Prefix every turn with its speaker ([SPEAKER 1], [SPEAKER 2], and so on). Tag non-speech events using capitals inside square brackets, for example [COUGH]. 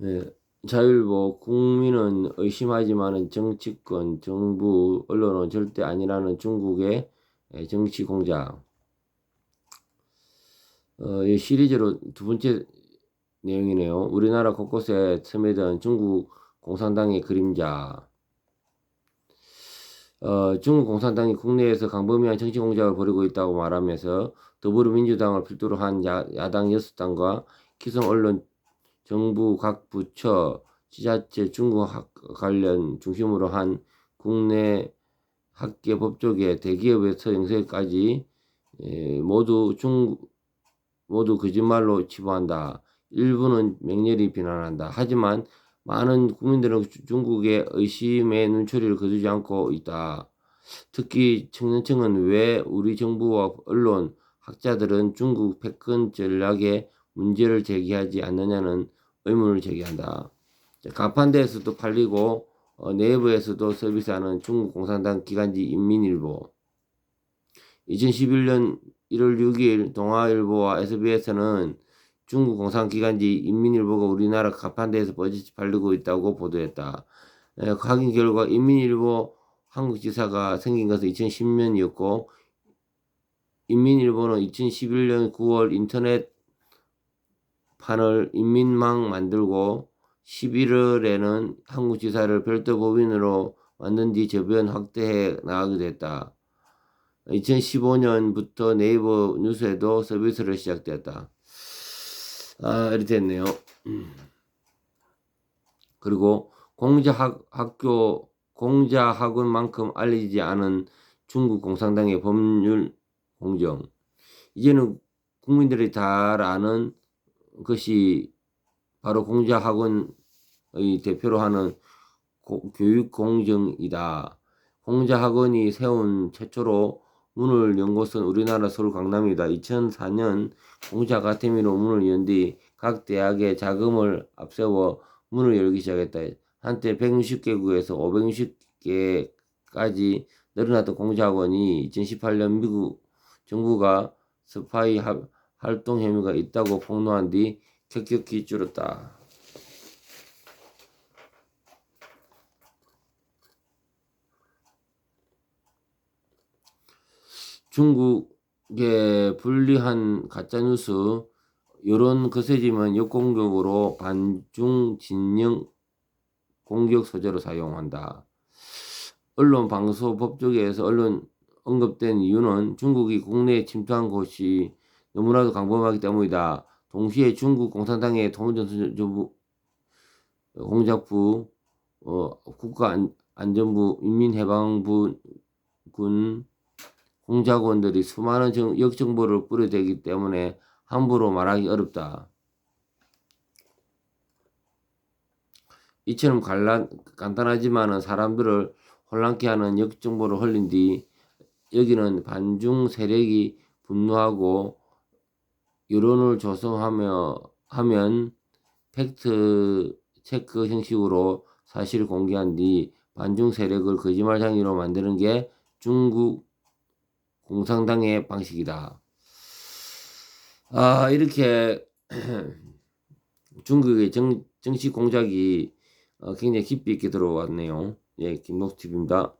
[SPEAKER 1] 네, 자율보 국민은 의심하지만은 정치권, 정부, 언론은 절대 아니라는 중국의 예, 정치 공작. 어, 이 시리즈로 두 번째 내용이네요. 우리나라 곳곳에 스며든 중국 공산당의 그림자. 어, 중국 공산당이 국내에서 강범위한 정치 공작을 벌이고 있다고 말하면서 더불어민주당을 필두로 한 야, 야당 여섯 당과 기성 언론 정부 각 부처, 지자체, 중국 학 관련 중심으로 한 국내 학계 법조계 대기업에서 영세까지 에, 모두 중 모두 거짓말로 치부한다. 일부는 맹렬히 비난한다. 하지만 많은 국민들은 주- 중국의 의심의 눈초리를 거두지 않고 있다. 특히 청년층은 왜 우리 정부와 언론, 학자들은 중국 패권 전략에 문제를 제기하지 않느냐는 의문을 제기한다. 자, 가판대에서도 팔리고 어, 내부에서도 서비스하는 중국 공산당 기관지 인민일보. 2011년 1월 6일 동아일보와 SBS는 중국 공산기관지 인민일보가 우리나라 가판대에서 버젓이 팔리고 있다고 보도했다. 에, 확인 결과 인민일보 한국지사가 생긴 것은 2010년이었고 인민일보는 2011년 9월 인터넷 판을 인민망 만들고 11월에는 한국지사를 별도 법인으로 만든 뒤 저변 확대해 나가게 됐다. 2015년부터 네이버 뉴스에도 서비스를 시작되었다. 아, 이렇게 됐네요. 음. [CLEARS THROAT] 그리고 공자 학, 학교 공자 학원만큼 알려지지 않은 중국 공산당의 법률 공정. 이제는 국민들이 잘 아는 것이 바로 공자 학원의 대표로 하는 고- 교육 공정이다. 공자 학원이 세운 최초로 문을 연 곳은 우리나라 서울 강남이다. 2004년 공자 아카데미로 문을 연 뒤 각 대학의 자금을 앞세워 문을 열기 시작했다. 한때 160개국에서 560개까지 늘어났던 공자학원이 2018년 미국 정부가 스파이 하- 활동 혐의가 있다고 폭로한 뒤 급격히 줄었다. 중국의 불리한 가짜뉴스 이런 거세짐은 역공격으로 반중 진영 공격 소재로 사용한다. 언론 방송 법조계에서 언론 언급된 이유는 중국이 국내에 침투한 것이 너무나도 강범하기 때문이다. 동시에 중국 공산당의 통전부 공작부, 어, 국가안전부, 인민해방부 군 공작원들이 수많은 정, 역정보를 뿌려대기 때문에 함부로 말하기 어렵다. 이처럼 간란, 간단하지만은 사람들을 혼란케 하는 역정보를 흘린 뒤 여기는 반중 세력이 분노하고 여론을 조성하며 하면 팩트 체크 형식으로 사실을 공개한 뒤 반중 세력을 거짓말쟁이로 만드는 게 중국 공산당의 방식이다. 아, 이렇게 [CLEARS THROAT] 중국의 정, 정치 공작이 어, 굉장히 깊이 있게 들어왔네요. 예, 김녹TV입니다.